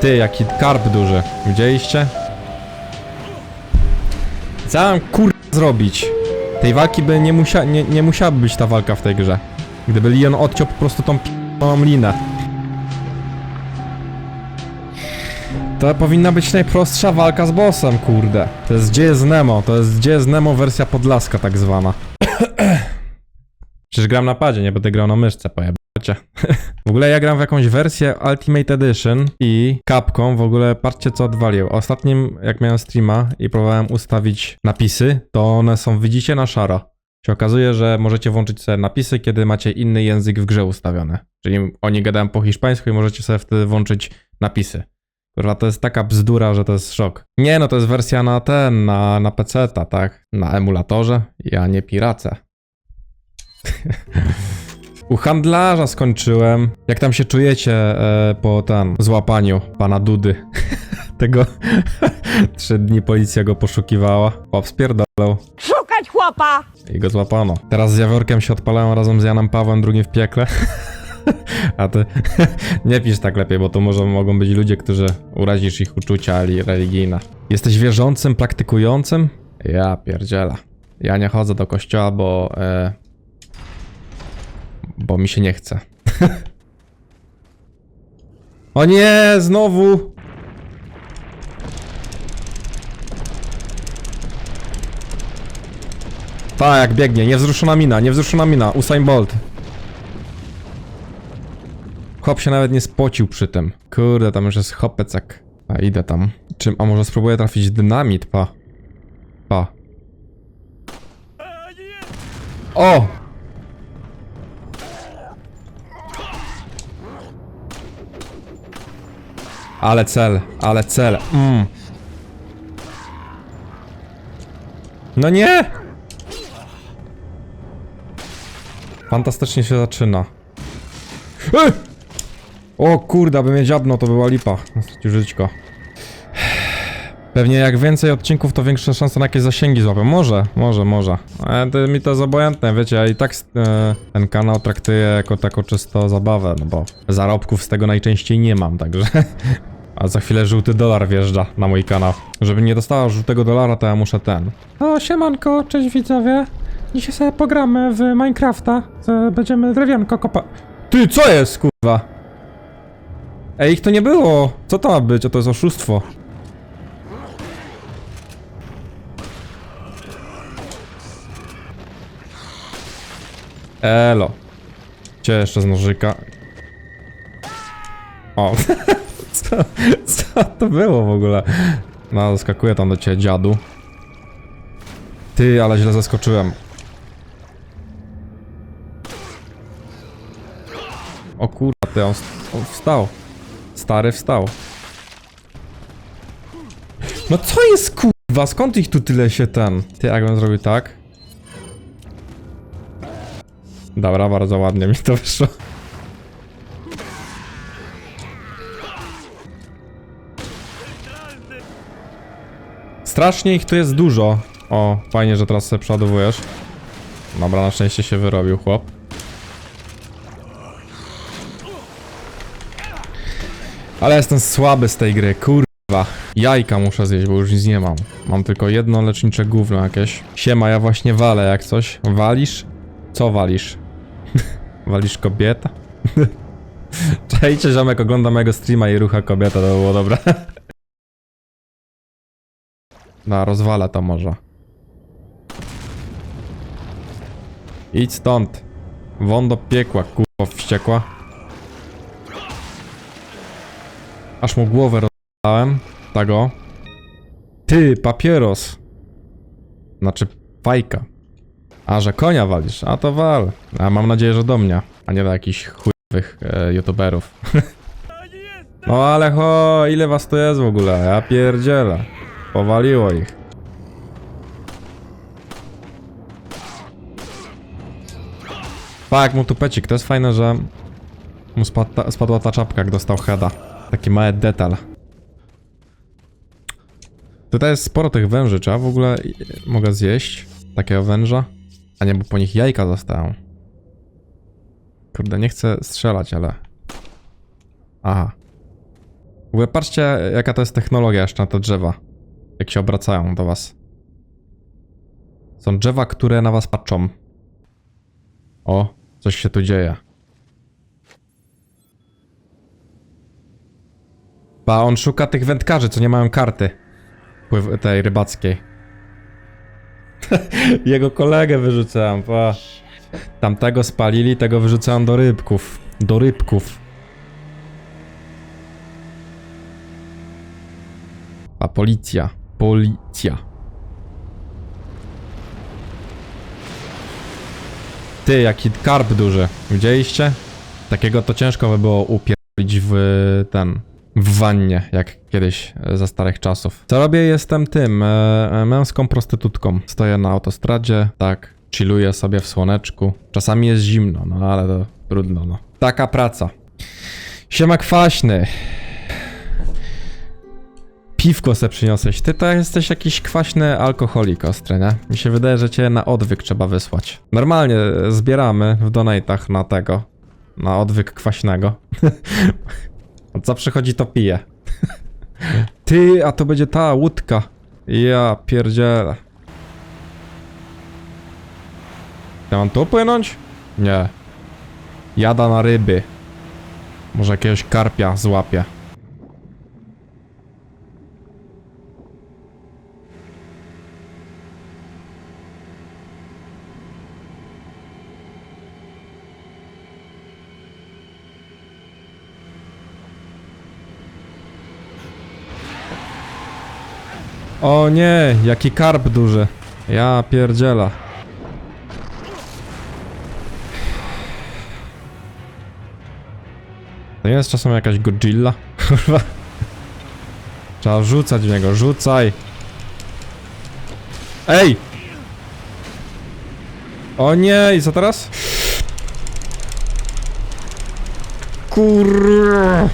Ty, jaki karp duży. Widzieliście? Co mam kur... zrobić? Tej walki by nie, musia... nie, nie musiałaby być ta walka w tej grze. Gdyby Leon odciął po prostu tą p***ą linę. To powinna być najprostsza walka z bossem, kurde. To jest gdzie jest Nemo, to jest gdzie jest Nemo wersja podlaska tak zwana. Przecież gram na padzie, nie będę grał na myszce, w ogóle ja gram w jakąś wersję Ultimate Edition i Capcom w ogóle patrzcie co odwalił. Ostatnim jak miałem streama i próbowałem ustawić napisy, to one są widzicie na szaro. Się okazuje, że możecie włączyć sobie napisy, kiedy macie inny język w grze ustawiony. Czyli oni gadają po hiszpańsku i możecie sobie wtedy włączyć napisy. Kurwa, to jest taka bzdura, że to jest szok. Nie, no to jest wersja na ten, na, na PC-ta, tak? Na emulatorze. Ja nie piracę. U handlarza skończyłem. Jak tam się czujecie e, po tam złapaniu pana Dudy? Tego trzy dni policja go poszukiwała. Chłop spierdolał Szukać chłopa! i go złapano. Teraz z Jaworkiem się odpalają razem z Janem Pawłem II w piekle. A ty nie pisz tak lepiej, bo to może mogą być ludzie, którzy urazisz ich uczucia ali religijne. Jesteś wierzącym, praktykującym? Ja pierdziela. Ja nie chodzę do kościoła, bo... E, bo mi się nie chce. o nie, znowu! Tak, jak biegnie, niewzruszona mina, niewzruszona mina, Usain Bolt. Hop się nawet nie spocił przy tym. Kurde, tam już jest hopecek. A idę tam. Czym, a może spróbuję trafić dynamit, pa. Pa. O! Ale cel, ale cel. Mm. No nie! Fantastycznie się zaczyna. E! O kurde, aby mnie dziabnął, to była lipa. Żyćko. Pewnie jak więcej odcinków, to większa szansa na jakieś zasięgi złapią. Może, może, może. Ale to, mi to jest obojętne, wiecie, ja i tak e, ten kanał traktuję jako taką czysto zabawę, no bo zarobków z tego najczęściej nie mam, także... A za chwilę żółty dolar wjeżdża na mój kanał. Żeby nie dostała żółtego dolara, to ja muszę ten. O, siemanko, cześć widzowie. Dzisiaj sobie pogramy w Minecrafta. Z- Będziemy drewianko kopa... Ty, co jest, kurwa? Ej, ich to nie było! Co to ma być? O, to jest oszustwo. Elo. Cię jeszcze z nożyka. O. co, co to było w ogóle? No, skakuje tam do ciebie dziadu. Ty, ale źle zaskoczyłem. O kurwa, ty, on, on wstał. Stary wstał. No co jest kurwa? Skąd ich tu tyle się ten? Ty, jakbym zrobił tak? Dobra, bardzo ładnie mi to wyszło. Strasznie ich tu jest dużo. O, fajnie, że teraz sobie przeładowujesz. Dobra, na szczęście się wyrobił chłop. Ale jestem słaby z tej gry, kurwa. Jajka muszę zjeść, bo już nic nie mam. Mam tylko jedno lecznicze gówno jakieś. Siema, ja właśnie walę jak coś. Walisz? Co walisz? walisz kobieta? Czajcie, ziomek ogląda mojego streama i rucha kobieta, to było dobre. No, rozwala to może. Idź stąd. Won do piekła, kurwa wściekła. Aż mu głowę rozdałem. Tego. Ty, papieros. Znaczy, fajka. A, że konia walisz? A to wal. A mam nadzieję, że do mnie. A nie do jakichś chujowych e, youtuberów. no ale ho, ile was tu jest w ogóle? Ja pierdzielę. Powaliło ich. Tak, mu tu pecik. To jest fajne, że mu spadła, spadła ta czapka, jak dostał heada. Taki mały detal. Tutaj jest sporo tych węży. Czy ja w ogóle mogę zjeść takiego węża? A nie, bo po nich jajka zostają. Kurde, nie chcę strzelać, ale... Aha. W ogóle patrzcie, jaka to jest technologia jeszcze na te drzewa. Jak się obracają do was. Są drzewa, które na was patrzą. O, coś się tu dzieje. Ba, on szuka tych wędkarzy, co nie mają karty. Pływ tej rybackiej. Jego kolegę wyrzucałem, pa. Tamtego spalili, tego wyrzucałem do rybków. Do rybków. A policja. Policja. Ty, jaki karp duży. Widzieliście? Takiego to ciężko by było upierdolić w ten... W wannie, jak kiedyś e, za starych czasów. Co robię? Jestem tym, e, e, męską prostytutką. Stoję na autostradzie, tak, chilluję sobie w słoneczku. Czasami jest zimno, no ale to trudno, no. Taka praca. Siema kwaśny. Piwko se przyniosłeś. Ty to jesteś jakiś kwaśny alkoholik ostry, nie? Mi się wydaje, że cię na odwyk trzeba wysłać. Normalnie e, zbieramy w donatach na tego. Na odwyk kwaśnego. Co przychodzi, to pije. Ty, a to będzie ta łódka. Ja pierdzielę. Ja mam tu płynąć? Nie. Jada na ryby. Może jakiegoś karpia złapie. O nie, jaki karp duży. Ja pierdziela. To jest czasem jakaś Godzilla? Kurwa. Trzeba rzucać w niego, rzucaj. Ej! O nie, i co teraz? Kurwa.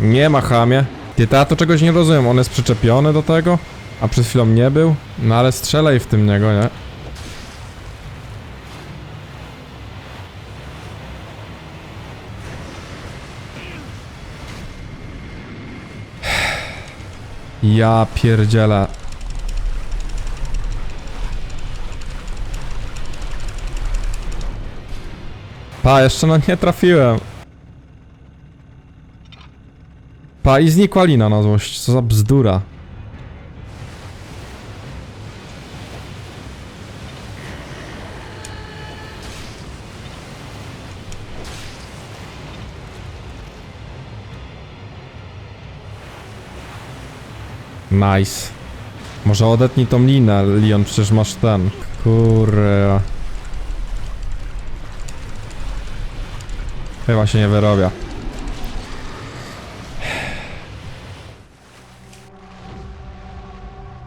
Nie ma chamie. Ty, to to czegoś nie rozumiem, on jest przyczepiony do tego? A przed chwilą nie był? No ale strzelaj w tym niego, nie? Ja pierdzielę. Pa, jeszcze no nie trafiłem. Pa, i znikła lina na złość. Co za bzdura. Nice. Może odetnij tą linę, Leon, przecież masz ten. Kurwa. Chyba się nie wyrobia.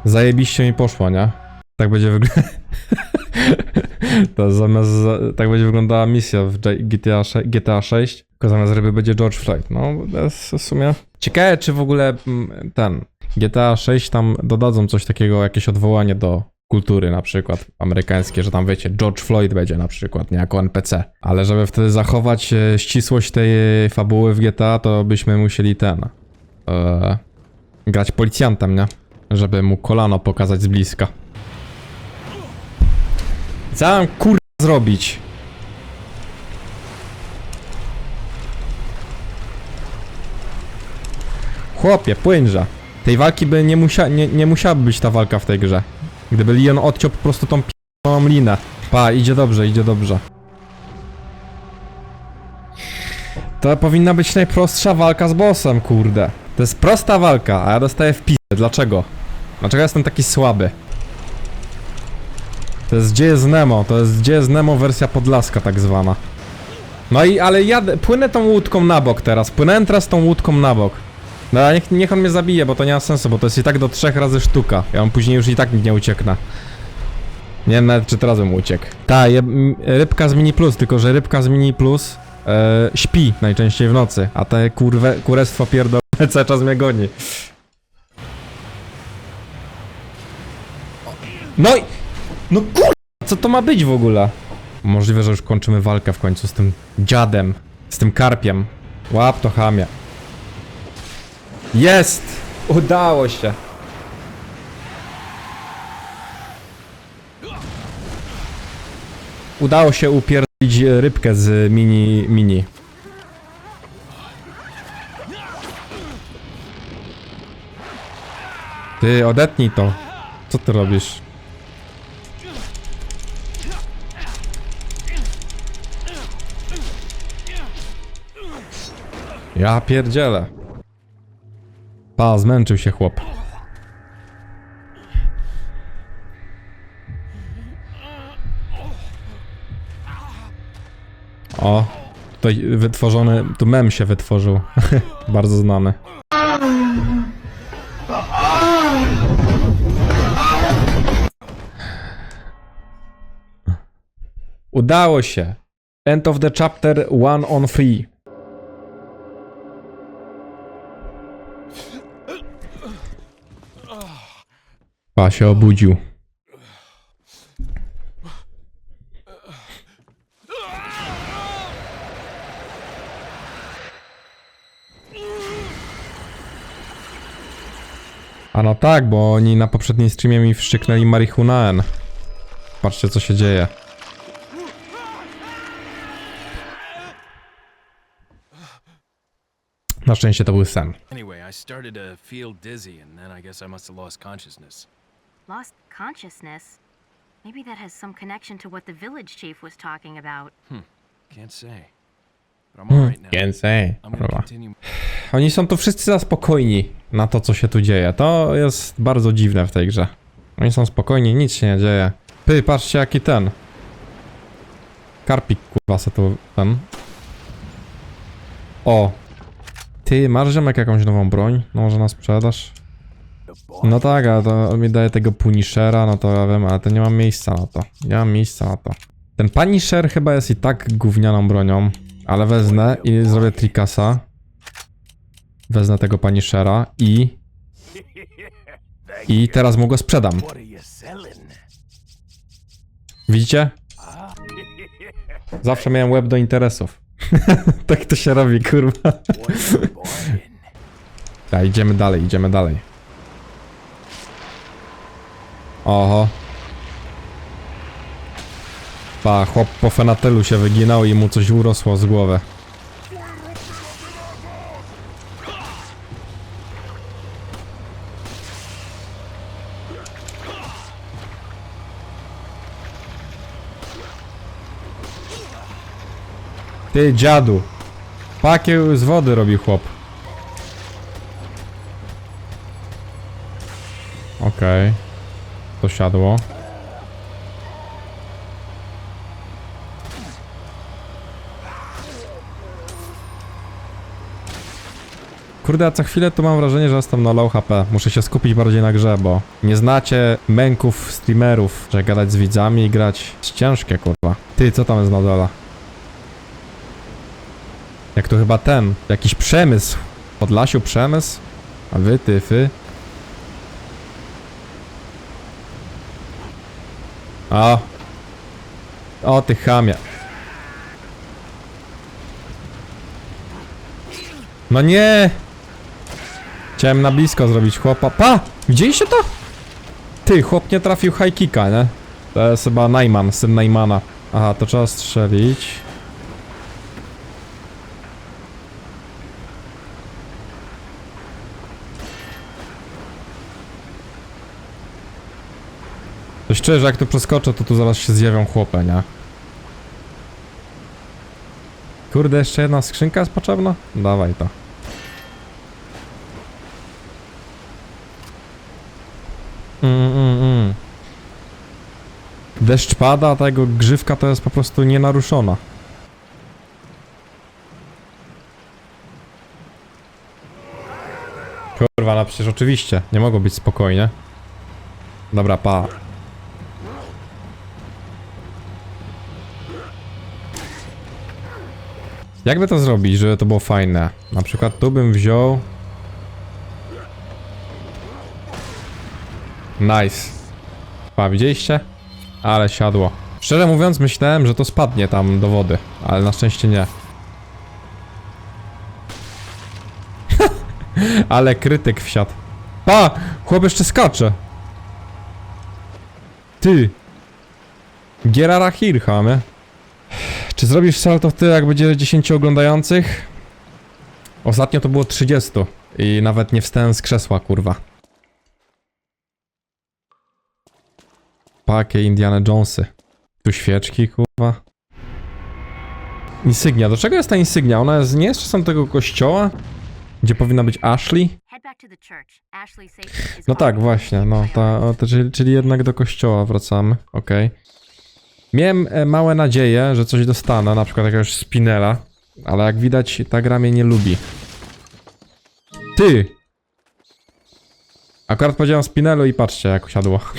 Zajebiście mi poszło, nie? Tak będzie wyglądała. to zamiast. za- Tak będzie wyglądała misja w GTA, GTA 6. Tylko zamiast ryby będzie George Floyd. No, to jest w sumie. Ciekawe, czy w ogóle mm, ten. GTA 6 tam dodadzą coś takiego, jakieś odwołanie do kultury na przykład amerykańskie, że tam wiecie, George Floyd będzie na przykład, nie jako NPC. Ale żeby wtedy zachować e, ścisłość tej fabuły w GTA, to byśmy musieli ten. E, grać policjantem, nie? Żeby mu kolano pokazać z bliska. Co mam kur... zrobić? Chłopie, płyńże. Tej walki by nie, musia... nie, nie musiałaby być ta walka w tej grze. Gdyby Leon odciął po prostu tą p***ą linę. Pa, idzie dobrze, idzie dobrze. To powinna być najprostsza walka z bossem, kurde. To jest prosta walka, a ja dostaję w pizdę. Dlaczego? Dlaczego jestem taki słaby? To jest Gdzie jest Nemo, to jest Gdzie jest Nemo wersja podlaska tak zwana. No i, ale jadę, płynę tą łódką na bok teraz, płynąłem teraz tą łódką na bok. No ale niech, niech on mnie zabije, bo to nie ma sensu, bo to jest i tak do trzech razy sztuka. Ja on później już i tak nie ucieknę. Nie wiem nawet czy teraz bym uciekł. Ta, rybka z Mini Plus, tylko że rybka z Mini Plus e, śpi najczęściej w nocy, a te kurwe, kurestwo pierdolone cały czas mnie goni. No i... No kur... Co to ma być w ogóle? Możliwe, że już kończymy walkę w końcu z tym dziadem. Z tym karpiem. Łap to chamie. Jest! Udało się. Udało się upierdolić rybkę z mini mini. Ty, odetnij to. Co ty robisz? Ja pierdzielę. Pa, zmęczył się chłop. O, tutaj wytworzony, tu mem się wytworzył. Bardzo znany. Udało się. End of the chapter one on three. Pa się obudził. A no tak, bo oni na poprzednim streamie mi wszczyknęli marihunaen. Patrzcie co się dzieje. Na szczęście to był sen. Anyway, I started to feel dizzy, and then I guess I must have lost consciousness. Lost consciousness? Maybe that has some connection to what the village chief was talking about. Can't say. But I'm alright now. Więcej. I'm gonna continue. Oni są tu wszyscy za spokojni na to, co się tu dzieje. To jest bardzo dziwne w tej grze. Oni są spokojni, nic się nie dzieje. Py, patrzcie jaki ten. Karpik, kurwa, se tu ten. O. Ty, masz ziomek jakąś nową broń? No może na sprzedaż? No tak, ale to mi daje tego Punishera, no to ja wiem, ale to nie mam miejsca na to. Nie mam miejsca na to. Ten Punisher chyba jest i tak gównianą bronią, ale wezmę i zrobię trikasa. Wezmę tego Punishera i... I teraz mu go sprzedam. Widzicie? Zawsze miałem web do interesów. tak to się robi, kurwa. Ja, idziemy dalej, idziemy dalej. Oho. Pa, chłop po fenatelu się wyginał i mu coś urosło z głowy. Ty dziadu. Pakieł z wody robi chłop. Okej. To siadło. Kurde, a co chwilę tu mam wrażenie, że jestem na low HP. Muszę się skupić bardziej na grze, bo nie znacie męków streamerów, że gadać z widzami i grać jest ciężkie, kurwa. Ty, co tam jest na dole? Jak to chyba ten, jakiś przemysł. Podlasiu przemysł? A wy, ty, O! O, ty chamia. No nie! Chciałem na blisko zrobić chłopa. Pa! Widzieliście to? Ty, chłop nie trafił high kicka, nie? To jest chyba Najman, syn Najmana. Aha, to trzeba strzelić. Szczerze, jak tu przeskoczę, to tu zaraz się zjawią chłopy, nie? Kurde, jeszcze jedna skrzynka jest potrzebna? Dawaj to. Mm, mm, mm. Deszcz pada, ta jego grzywka to jest po prostu nienaruszona. Kurwa, no przecież oczywiście, nie mogło być spokojnie. Dobra, pa. Jakby to zrobić, żeby to było fajne? Na przykład tu bym wziął... Nice. Pa, widzieliście? Ale siadło. Szczerze mówiąc, myślałem, że to spadnie tam do wody, ale na szczęście nie. Ale krytyk wsiadł. Pa! Chłop jeszcze skacze. Ty. Gierara Hircha, my. Czy zrobisz salto w tyle, jak będzie 10 oglądających? Ostatnio to było 30. I nawet nie wstałem z krzesła, kurwa. Pakie Indiana Jonesy. Tu świeczki, kurwa. Insygnia. Do czego jest ta insygnia? Ona jest, nie jest czasem tego kościoła? Gdzie powinna być Ashley? No tak, właśnie, no, ta, czyli, czyli jednak do kościoła wracamy, okej. Miałem e, małe nadzieje, że coś dostanę, na przykład jakiegoś spinela, ale jak widać, ta gra mnie nie lubi. Ty! Akurat powiedziałem spinelu i patrzcie, jak usiadło.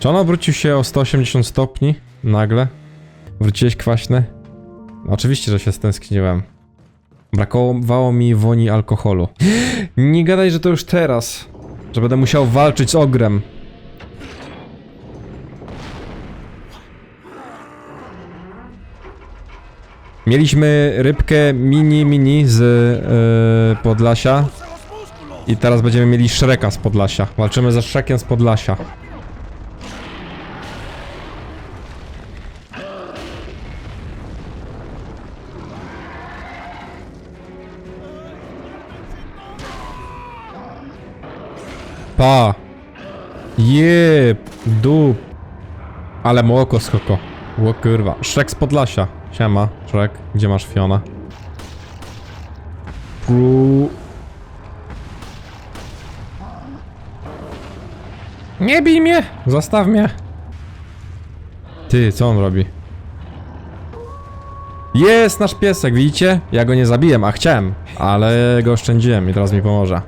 Czy on obrócił się o 180 stopni? Nagle? Wróciłeś kwaśny? Oczywiście, że się stęskniłem. Brakowało mi woni alkoholu. Nie gadaj, że to już teraz. Że będę musiał walczyć z ogrem. Mieliśmy rybkę mini mini z yy, Podlasia. I teraz będziemy mieli Shreka z Podlasia. Walczymy ze Shrekiem z Podlasia. Pa! Jeb! Dup! Ale młoko skoko. Ło kurwa. Shrek z Podlasia. Siema, Shrek. Gdzie masz Fiona? Pru... Nie bij mnie! Zostaw mnie! Ty, co on robi? Jest nasz piesek, widzicie? Ja go nie zabiłem, a chciałem. Ale go oszczędziłem i teraz mi pomoże.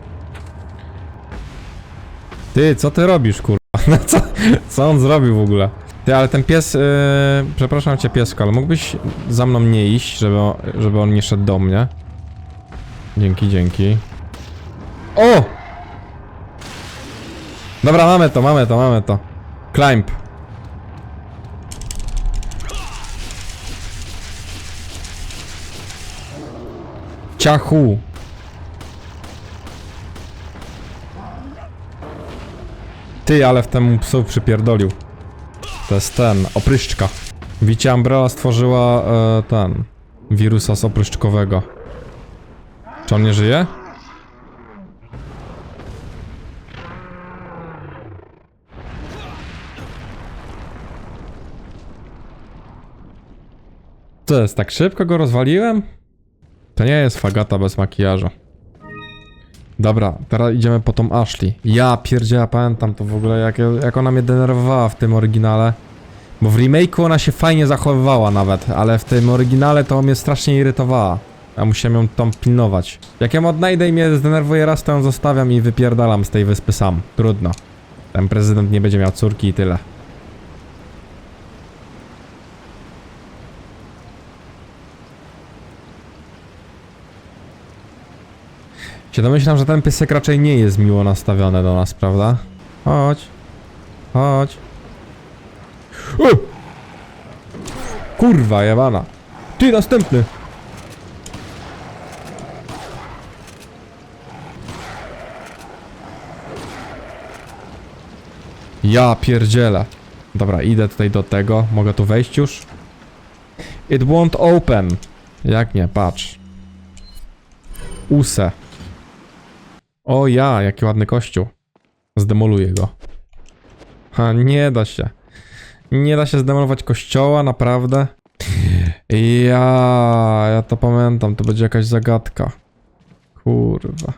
Ty, co ty robisz, kurwa? No co, co on zrobił w ogóle? Ty, ale ten pies, yy, przepraszam cię piesko, ale mógłbyś za mną nie iść, żeby, żeby on nie szedł do mnie? Dzięki, dzięki. O! Dobra, mamy to, mamy to, mamy to. Climb. Ciachu. Ty, ale w temu psu przypierdolił. To jest ten, opryszczka. Widzicie, Umbrella stworzyła e, ten, wirusa z opryszczkowego. Czy on nie żyje? Co jest, tak szybko go rozwaliłem? To nie jest fagata bez makijażu. Dobra, teraz idziemy po tą Ashley. Ja pierdziela, pamiętam to w ogóle, jak, jak ona mnie denerwowała w tym oryginale. Bo w remake'u ona się fajnie zachowywała nawet, ale w tym oryginale to mnie strasznie irytowała. Ja musiałem ją tam pilnować. Jak ją odnajdę i mnie zdenerwuje raz, to ją zostawiam i wypierdalam z tej wyspy sam. Trudno. Ten prezydent nie będzie miał córki i tyle. Się domyślam, że ten piesek raczej nie jest miło nastawiony do nas, prawda? Chodź. Chodź. O! Kurwa jebana. Ty, następny. Ja pierdzielę. Dobra, idę tutaj do tego. Mogę tu wejść już? It won't open. Jak nie, patrz. Use. O ja, jaki ładny kościół. Zdemoluję go. Ha, nie da się. Nie da się zdemolować kościoła, naprawdę. Ja, ja to pamiętam, to będzie jakaś zagadka. Kurwa.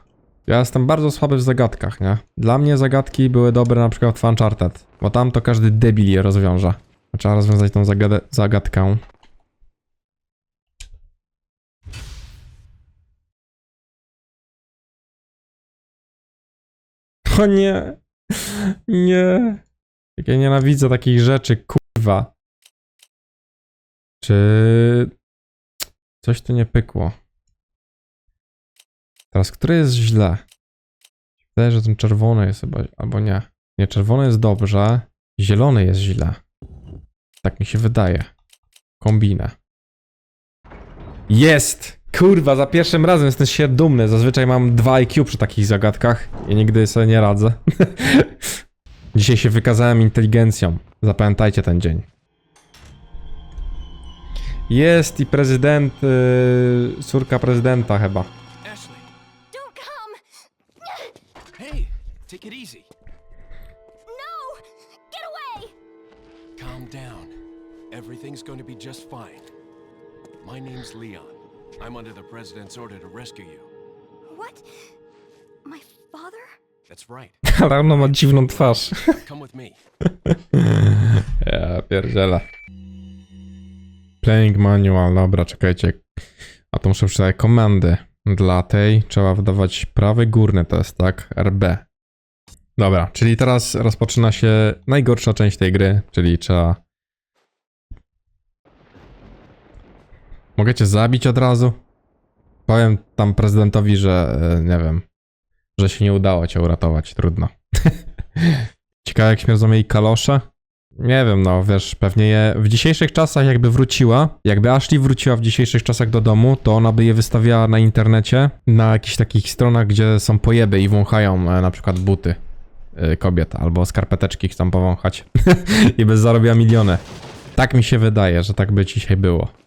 Ja jestem bardzo słaby w zagadkach, nie? Dla mnie zagadki były dobre na przykład w Uncharted, bo tam to każdy debil je rozwiąże. Trzeba rozwiązać tą zagadę, zagadkę. O nie. Nie. Jak ja nienawidzę takich rzeczy, kurwa. Czy... Coś tu nie pykło. Teraz, które jest źle? Wydaje, że ten czerwony jest chyba, albo nie. Nie, czerwony jest dobrze, zielony jest źle. Tak mi się wydaje. Kombinę. Jest! Kurwa, za pierwszym razem jestem się dumny. Zazwyczaj mam 2 IQ przy takich zagadkach i nigdy sobie nie radzę. Dzisiaj się wykazałem inteligencją. Zapamiętajcie ten dzień. Jest i prezydent, yy, córka prezydenta chyba. Ashley, Don't come! hey, take it easy. No! Get away! Calm down. Everything's going to be just fine. My name's Leon. I'm under the president's order to rescue you. What? My father? That's right. Ma dziwną twarz. Come with me. Ja pierdzielę. Playing manual, dobra, czekajcie. A to muszę przeczytać komendy. Dla tej trzeba wydawać prawy górny, to jest tak, RB. Dobra, czyli teraz rozpoczyna się najgorsza część tej gry, czyli trzeba... Mogę cię zabić od razu? Powiem tam prezydentowi, że e, nie wiem, że się nie udało cię uratować, trudno. Ciekawe jak śmierdzą jej kalosze? Nie wiem, no wiesz, pewnie je w dzisiejszych czasach jakby wróciła, jakby Ashley wróciła w dzisiejszych czasach do domu, to ona by je wystawiała na internecie, na jakichś takich stronach, gdzie są pojeby i wąchają e, na przykład buty e, kobiet, albo skarpeteczki chcą powąchać i by zarobiła miliony. Tak mi się wydaje, że tak by dzisiaj było.